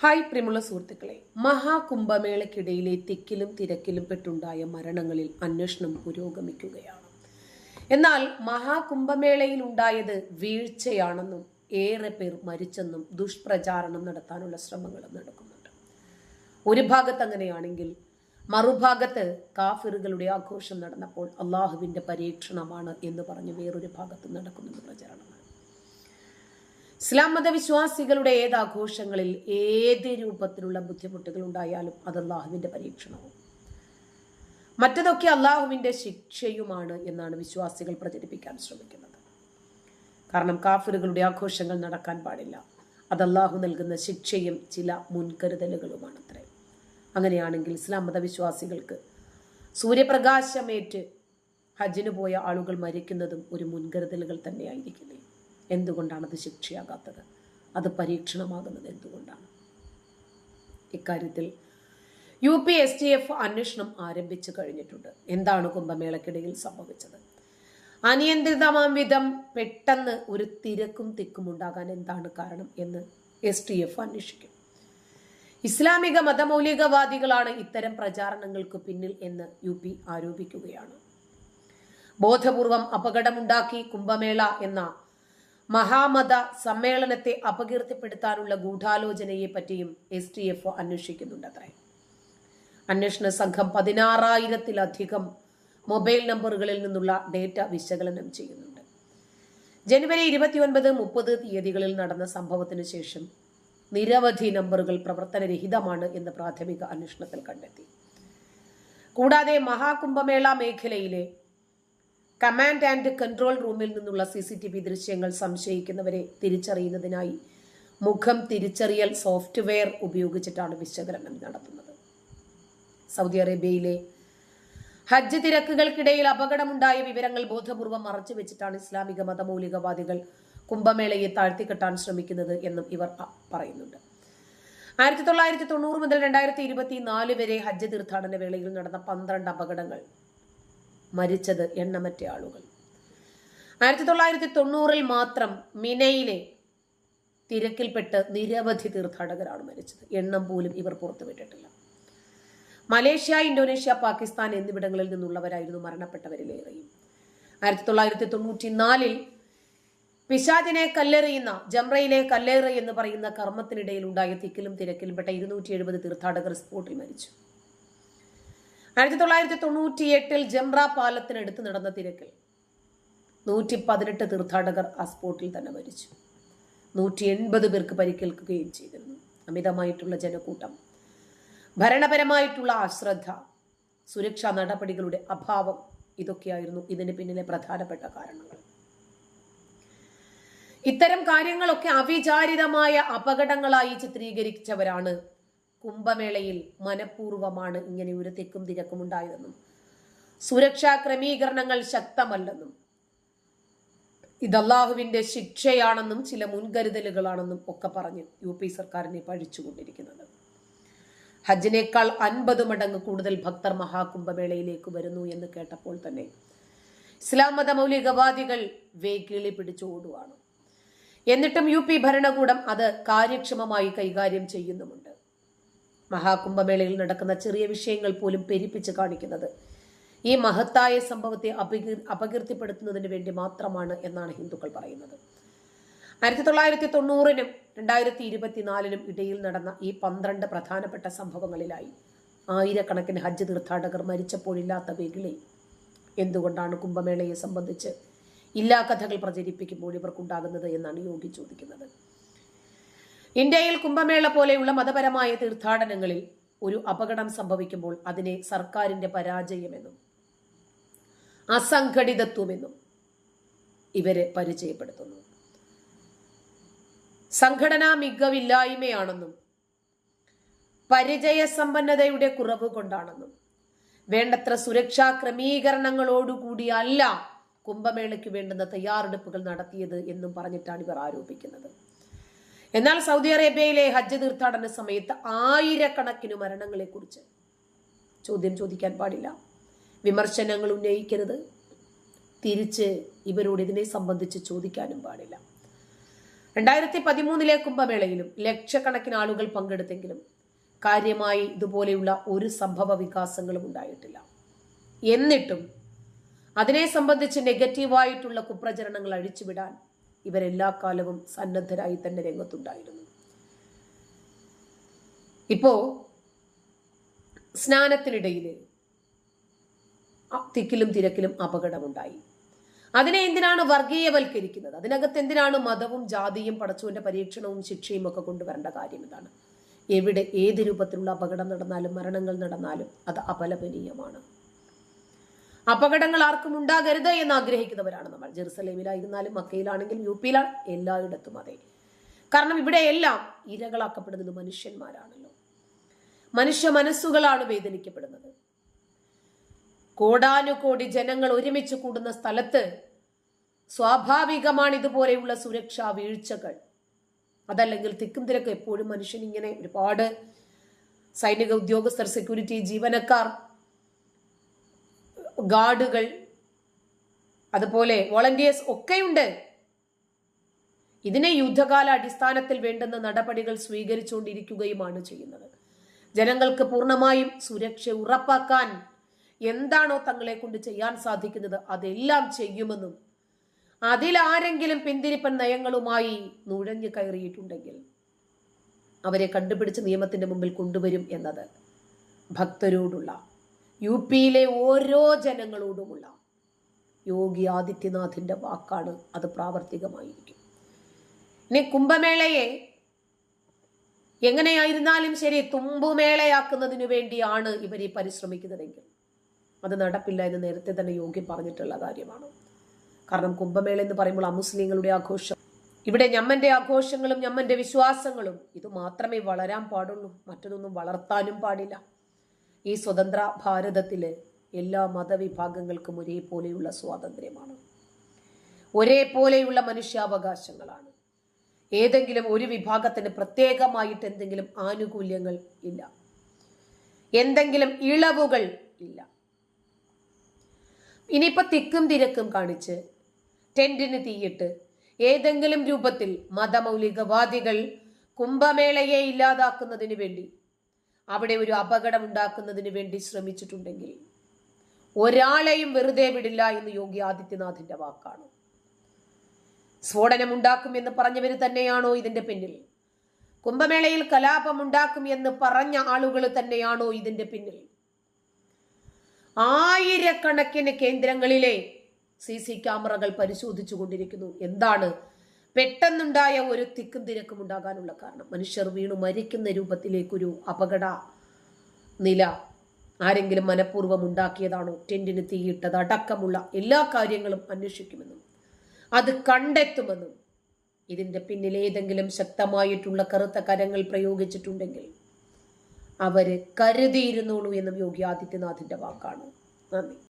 Hi പ്രിയമുള്ള സുഹൃത്തുക്കളെ മഹാകുംഭമേളയ്ക്കിടയിലെ തിക്കിലും തിരക്കിലും പെട്ടുണ്ടായ മരണങ്ങളിൽ അന്വേഷണം പുരോഗമിക്കുകയാണ്. എന്നാൽ മഹാകുംഭമേളയിൽ ഉണ്ടായത് വീഴ്ചയാണെന്നും ഏറെ പേർ മരിച്ചെന്നും ദുഷ്പ്രചാരണം നടത്താനുള്ള ശ്രമങ്ങളും നടക്കുന്നുണ്ട്. ഒരു ഭാഗത്ത് അങ്ങനെയാണെങ്കിൽ മറുഭാഗത്ത് കാഫിറുകളുടെ ആഘോഷം നടന്നപ്പോൾ അള്ളാഹുവിന്റെ പരീക്ഷണമാണ് എന്ന് പറഞ്ഞ് വേറൊരു ഭാഗത്ത് നടക്കുന്നുണ്ട് പ്രചാരണമാണ്. ഇസ്ലാം മതവിശ്വാസികളുടെ ഏത് ആഘോഷങ്ങളിൽ ഏത് രൂപത്തിലുള്ള ബുദ്ധിമുട്ടുകൾ ഉണ്ടായാലും അത് അള്ളാഹുവിന്റെ പരീക്ഷണവും. മറ്റതൊക്കെ അള്ളാഹുവിന്റെ ശിക്ഷയുമാണ് എന്നാണ് വിശ്വാസികൾ പ്രചരിപ്പിക്കാൻ ശ്രമിക്കുന്നത്. കാരണം കാഫിറുകളുടെ ആഘോഷങ്ങൾ നടക്കാൻ പാടില്ല. അത് അള്ളാഹു നൽകുന്ന ശിക്ഷയും ചില മുൻകരുതലുകളുമാണ് അത്രയും അങ്ങനെയാണെങ്കിൽ ഇസ്ലാം മതവിശ്വാസികൾക്ക് സൂര്യപ്രകാശമേറ്റ് ഹജ്ജിന് പോയ ആളുകൾ മരിക്കുന്നതും ഒരു മുൻകരുതലുകൾ തന്നെയായിരിക്കില്ലേ? എന്തുകൊണ്ടാണ് അത് ശിക്ഷയാകാത്തത്? അത് പരീക്ഷണമാകുന്നത് എന്തുകൊണ്ടാണ്? ഇക്കാര്യത്തിൽ U P S T F അന്വേഷണം ആരംഭിച്ചു കഴിഞ്ഞിട്ടുണ്ട്. എന്താണ് കുംഭമേളക്കിടയിൽ സംഭവിച്ചത്? അനിയന്ത്രിതമാം വിധം പെട്ടെന്ന് ഒരു തിരക്കും തിക്കും ഉണ്ടാകാൻ എന്താണ് കാരണം എന്ന് എസ് ടി എഫ് അന്വേഷിക്കും. ഇസ്ലാമിക മതമൗലികവാദികളാണ് ഇത്തരം പ്രചാരണങ്ങൾക്ക് പിന്നിൽ എന്ന് യു പി ആരോപിക്കുകയാണ്. ബോധപൂർവം അപകടമുണ്ടാക്കി കുംഭമേള എന്ന മഹാമത സമ്മേളനത്തെ അപകീർത്തിപ്പെടുത്താനുള്ള ഗൂഢാലോചനയെ പറ്റിയും എസ് ടി എഫ് അന്വേഷിക്കുന്നുണ്ടത്രേ അന്വേഷണ സംഘം പതിനാറായിരത്തിലധികം മൊബൈൽ നമ്പറുകളിൽ നിന്നുള്ള ഡേറ്റ വിശകലനം ചെയ്യുന്നുണ്ട്. ജനുവരി ഇരുപത്തിയൊൻപത് മുപ്പത് തീയതികളിൽ നടന്ന സംഭവത്തിന് ശേഷം നിരവധി നമ്പറുകൾ പ്രവർത്തനരഹിതമാണ് എന്ന് പ്രാഥമിക അന്വേഷണത്തിൽ കണ്ടെത്തി. കൂടാതെ മഹാകുംഭമേള മേഖലയിലെ കമാൻഡ് ആൻഡ് കൺട്രോൾ റൂമിൽ നിന്നുള്ള സി സി ടി വി ദൃശ്യങ്ങൾ സംശയിക്കുന്നവരെ തിരിച്ചറിയുന്നതിനായി മുഖം തിരിച്ചറിയൽ സോഫ്റ്റ്വെയർ ഉപയോഗിച്ചിട്ടാണ് വിശകലനം നടത്തുന്നത്. സൗദി അറേബ്യയിലെ ഹജ്ജ് തിരക്കുകൾക്കിടയിൽ അപകടമുണ്ടായ വിവരങ്ങൾ ബോധപൂർവം മറച്ചു വെച്ചിട്ടാണ് ഇസ്ലാമിക മതമൗലികവാദികൾ കുംഭമേളയെ താഴ്ത്തിക്കെട്ടാൻ ശ്രമിക്കുന്നത് എന്നും ഇവർ പറയുന്നുണ്ട്. ആയിരത്തി തൊള്ളായിരത്തി തൊണ്ണൂറ് മുതൽ രണ്ടായിരത്തി ഇരുപത്തി നാല് വരെ ഹജ്ജ് തീർത്ഥാടന വേളയിൽ നടന്ന പന്ത്രണ്ട് അപകടങ്ങൾ മരിച്ചത് എണ്ണമറ്റ ആളുകൾ. ആയിരത്തി തൊള്ളായിരത്തി തൊണ്ണൂറിൽ മാത്രം മിനയിലെ തിരക്കിൽപ്പെട്ട് നിരവധി തീർത്ഥാടകരാണ് മരിച്ചത്. എണ്ണം പോലും ഇവർ പുറത്തുവിട്ടിട്ടില്ല. മലേഷ്യ ഇന്തോനേഷ്യ പാകിസ്ഥാൻ എന്നിവിടങ്ങളിൽ നിന്നുള്ളവരായിരുന്നു മരണപ്പെട്ടവരിലേറെയും ആയിരത്തി തൊള്ളായിരത്തി തൊണ്ണൂറ്റി നാലിൽ പിശാചിനെ കല്ലെറിയുന്ന ജംറയിലെ കല്ലേറ് എന്ന് പറയുന്ന കർമ്മത്തിനിടയിൽ ഉണ്ടായ തിക്കിലും തിരക്കിലും പെട്ട ഇരുന്നൂറ്റി എഴുപത് തീർത്ഥാടകർ സ്പോട്ടിൽ മരിച്ചു. ആയിരത്തി തൊള്ളായിരത്തി തൊണ്ണൂറ്റി എട്ടിൽ ജംറ പാലത്തിനടുത്ത് നടന്ന തിരക്കിൽ നൂറ്റി പതിനെട്ട് തീർത്ഥാടകർ ആ സ്പോട്ടിൽ തന്നെ മരിച്ചു. നൂറ്റി എൺപത് പേർക്ക് പരിക്കേൽക്കുകയും ചെയ്തിരുന്നു. അമിതമായിട്ടുള്ള ജനക്കൂട്ടം ഭരണപരമായിട്ടുള്ള അശ്രദ്ധ സുരക്ഷാ നടപടികളുടെ അഭാവം ഇതൊക്കെയായിരുന്നു ഇതിന് പിന്നിലെ പ്രധാനപ്പെട്ട കാരണങ്ങൾ. ഇത്തരം കാര്യങ്ങളൊക്കെ അവിചാരിതമായ അപകടങ്ങളായി ചിത്രീകരിച്ചവരാണ് കുംഭമേളയിൽ മനഃപൂർവമാണ് ഇങ്ങനെ ഒരു തിക്കും തിരക്കും ഉണ്ടായതെന്നും സുരക്ഷാ ക്രമീകരണങ്ങൾ ശക്തമല്ലെന്നും ഇത് ശിക്ഷയാണെന്നും ചില മുൻകരുതലുകളാണെന്നും ഒക്കെ പറഞ്ഞ് യു പി സർക്കാരിനെ പഴിച്ചുകൊണ്ടിരിക്കുന്നത്. ഹജ്ജിനേക്കാൾ അൻപത് മടങ്ങ് കൂടുതൽ ഭക്തർ മഹാകുംഭമേളയിലേക്ക് വരുന്നു എന്ന് കേട്ടപ്പോൾ തന്നെ ഇസ്ലാം മത മൗലികവാദികൾ വേക്കിളി പിടിച്ചു ഓടുവാണ്. എന്നിട്ടും യു പി ഭരണകൂടം അത് കാര്യക്ഷമമായി കൈകാര്യം ചെയ്യുന്നുമുണ്ട്. മഹാകുംഭമേളയിൽ നടക്കുന്ന ചെറിയ വിഷയങ്ങൾ പോലും പെരിപ്പിച്ച് കാണിക്കുന്നത്. ഈ മഹത്തായ സംഭവത്തെ അപകീർ അപകീർത്തിപ്പെടുത്തുന്നതിന് വേണ്ടി മാത്രമാണ് എന്നാണ് ഹിന്ദുക്കൾ പറയുന്നത്. ആയിരത്തി തൊള്ളായിരത്തി തൊണ്ണൂറിനും രണ്ടായിരത്തി ഇരുപത്തിനാലിനും ഇടയിൽ നടന്ന ഈ പന്ത്രണ്ട് പ്രധാനപ്പെട്ട സംഭവങ്ങളിലായി ആയിരക്കണക്കിന് ഹജ്ജ് തീർത്ഥാടകർ മരിച്ചപ്പോഴില്ലാത്ത വെകിളി എന്തുകൊണ്ടാണ് കുംഭമേളയെ സംബന്ധിച്ച് ഇല്ലാ കഥകൾ പ്രചരിപ്പിക്കുമ്പോൾ ഇവർക്കുണ്ടാകുന്നത് എന്നാണ് യോഗി ചോദിക്കുന്നത്. ഇന്ത്യയിൽ കുംഭമേള പോലെയുള്ള മതപരമായ തീർത്ഥാടനങ്ങളിൽ ഒരു അപകടം സംഭവിക്കുമ്പോൾ അതിനെ സർക്കാരിന്റെ പരാജയമെന്നും അസംഘടിതത്വമെന്നും ഇവരെ പരിചയപ്പെടുത്തുന്നു. സംഘടനാ മികവില്ലായ്മയാണെന്നും പരിചയസമ്പന്നതയുടെ കുറവ് കൊണ്ടാണെന്നും വേണ്ടത്ര സുരക്ഷാ ക്രമീകരണങ്ങളോടുകൂടിയല്ല കുംഭമേളയ്ക്ക് വേണ്ടുന്ന തയ്യാറെടുപ്പുകൾ നടത്തിയത് എന്നും പറഞ്ഞിട്ടാണ് ഇവർ ആരോപിക്കുന്നത്. എന്നാൽ സൗദി അറേബ്യയിലെ ഹജ്ജ് തീർത്ഥാടന സമയത്ത് ആയിരക്കണക്കിന് മരണങ്ങളെക്കുറിച്ച് ചോദ്യം ചോദിക്കാൻ പാടില്ല. വിമർശനങ്ങൾ ഉന്നയിക്കരുത്. തിരിച്ച് ഇവരോട് ഇതിനെ സംബന്ധിച്ച് ചോദിക്കാനും പാടില്ല. രണ്ടായിരത്തി പതിമൂന്നിലെ കുംഭമേളയിലും ലക്ഷക്കണക്കിന് ആളുകൾ പങ്കെടുത്തെങ്കിലും കാര്യമായി ഇതുപോലെയുള്ള ഒരു സംഭവ വികാസങ്ങളും ഉണ്ടായിട്ടില്ല. എന്നിട്ടും അതിനെ സംബന്ധിച്ച് നെഗറ്റീവായിട്ടുള്ള കുപ്രചരണങ്ങൾ അഴിച്ചുവിടാൻ ഇവരെല്ലാ കാലവും സന്നദ്ധരായി തന്നെ രംഗത്തുണ്ടായിരുന്നു. ഇപ്പോ സ്നാനത്തിനിടയിൽ തിക്കിലും തിരക്കിലും അപകടമുണ്ടായി. അതിനെ എന്തിനാണ് വർഗീയവൽക്കരിക്കുന്നത്? അതിനകത്ത് എന്തിനാണ് മതവും ജാതിയും പടച്ചുവിന്റെ പരീക്ഷണവും ശിക്ഷയും ഒക്കെ കൊണ്ടുവരേണ്ട കാര്യം ഇതാണ്. എവിടെ ഏത് രൂപത്തിലുള്ള അപകടം നടന്നാലും മരണങ്ങൾ നടന്നാലും അത് അപലപനീയമാണ്. അപകടങ്ങൾ ആർക്കും ഉണ്ടാകരുത് എന്ന് ആഗ്രഹിക്കുന്നവരാണ് നമ്മൾ. ജെറുസലേമിലായിരുന്നാലും മക്കയിലാണെങ്കിലും യു പിയിലാണ് എല്ലായിടത്തും അതെ. കാരണം ഇവിടെയെല്ലാം ഇരകളാക്കപ്പെടുന്നത് മനുഷ്യന്മാരാണല്ലോ. മനുഷ്യ മനസ്സുകളാണ് വേദനിക്കപ്പെടുന്നത്. കോടാനുകോടി ജനങ്ങൾ ഒരുമിച്ച് കൂടുന്ന സ്ഥലത്ത് സ്വാഭാവികമാണ് ഇതുപോലെയുള്ള സുരക്ഷാ വീഴ്ചകൾ. അതല്ലെങ്കിൽ തിക്കും തിരക്കും എപ്പോഴും മനുഷ്യൻ ഇങ്ങനെ ഒരുപാട് സൈനിക ഉദ്യോഗസ്ഥർ സെക്യൂരിറ്റി ജീവനക്കാർ ഗാർഡുകൾ അതുപോലെ വോളണ്ടിയേഴ്സ് ഒക്കെയുണ്ട്. ഇതിനെ യുദ്ധകാല അടിസ്ഥാനത്തിൽ വേണ്ടുന്ന നടപടികൾ സ്വീകരിച്ചുകൊണ്ടിരിക്കുകയുമാണ് ചെയ്യുന്നത്. ജനങ്ങൾക്ക് പൂർണമായും സുരക്ഷ ഉറപ്പാക്കാൻ എന്താണോ തങ്ങളെ കൊണ്ട് ചെയ്യാൻ സാധിക്കുന്നത് അതെല്ലാം ചെയ്യുമെന്നും അതിലാരെങ്കിലും പിന്തിരിപ്പൻ നയങ്ങളുമായി നുഴഞ്ഞു കയറിയിട്ടുണ്ടെങ്കിൽ അവരെ കണ്ടുപിടിച്ച് നിയമത്തിന്റെ മുമ്പിൽ കൊണ്ടുവരും എന്നത് ഭക്തരോടുള്ള യു പിയിലെ ഓരോ ജനങ്ങളോടുമുള്ള യോഗി ആദിത്യനാഥിന്റെ വാക്കാണ് അത് പ്രാവർത്തികമായിരിക്കും. ഇനി കുംഭമേളയെ എങ്ങനെയായിരുന്നാലും ശരി തുമ്പുമേളയാക്കുന്നതിനു വേണ്ടിയാണ് ഇവർ ഈ പരിശ്രമിക്കുന്നതെങ്കിൽ. അത് നടപ്പില്ല എന്ന് നേരത്തെ തന്നെ യോഗി പറഞ്ഞിട്ടുള്ള കാര്യമാണ്. കാരണം കുംഭമേള എന്ന് പറയുമ്പോൾ അമുസ്ലിങ്ങളുടെ ആഘോഷം. ഇവിടെ ഞമ്മന്റെ ആഘോഷങ്ങളും ഞമ്മന്റെ വിശ്വാസങ്ങളും ഇത് മാത്രമേ വളരാൻ പാടുള്ളൂ. മറ്റൊന്നും വളർത്താനും പാടില്ല. ഈ സ്വതന്ത്ര ഭാരതത്തിൽ എല്ലാ മതവിഭാഗങ്ങൾക്കും ഒരേപോലെയുള്ള സ്വാതന്ത്ര്യമാണ്. ഒരേപോലെയുള്ള മനുഷ്യാവകാശങ്ങളാണ്. ഏതെങ്കിലും ഒരു വിഭാഗത്തിന് പ്രത്യേകമായിട്ട് എന്തെങ്കിലും ആനുകൂല്യങ്ങൾ ഇല്ല. എന്തെങ്കിലും ഇളവുകൾ ഇല്ല. ഇനിയിപ്പോൾ തിക്കും തിരക്കും കാണിച്ച് ടെന്റിന് തീയിട്ട് ഏതെങ്കിലും രൂപത്തിൽ മതമൗലികവാദികൾ കുംഭമേളയെ ഇല്ലാതാക്കുന്നതിന് വേണ്ടി അവിടെ ഒരു അപകടം ഉണ്ടാക്കുന്നതിന് വേണ്ടി ശ്രമിച്ചിട്ടുണ്ടെങ്കിൽ ഒരാളെയും വെറുതെ വിടില്ല എന്ന് യോഗി ആദിത്യനാഥിന്റെ വാക്കാണ്. സ്ഫോടനം ഉണ്ടാക്കും എന്ന് പറഞ്ഞവര് തന്നെയാണോ ഇതിന്റെ പിന്നിൽ? കുംഭമേളയിൽ കലാപം ഉണ്ടാക്കും എന്ന് പറഞ്ഞ ആളുകൾ തന്നെയാണോ ഇതിന്റെ പിന്നിൽ? ആയിരക്കണക്കിന് കേന്ദ്രങ്ങളിലെ സി സി ക്യാമറകൾ പരിശോധിച്ചു കൊണ്ടിരിക്കുന്നു എന്താണ് പെട്ടെന്നുണ്ടായ ഒരു തിക്കും തിരക്കും ഉണ്ടാകാനുള്ള കാരണം. മനുഷ്യർ വീണു മരിക്കുന്ന രൂപത്തിലേക്കൊരു അപകട നില ആരെങ്കിലും മനഃപൂർവം ഉണ്ടാക്കിയതാണോ? ടെന്റിന് തീയിട്ടത് അടക്കമുള്ള എല്ലാ കാര്യങ്ങളും അന്വേഷിക്കുമെന്നും അത് കണ്ടെത്തുമെന്നും ഇതിന്റെ പിന്നിൽ ഏതെങ്കിലും ശക്തമായിട്ടുള്ള കറുത്ത കരങ്ങൾ പ്രയോഗിച്ചിട്ടുണ്ടെങ്കിൽ അവർ കരുതിയിരുന്നുള്ളൂ എന്നും യോഗി ആദിത്യനാഥിന്റെ വാക്കാണ്. നന്ദി.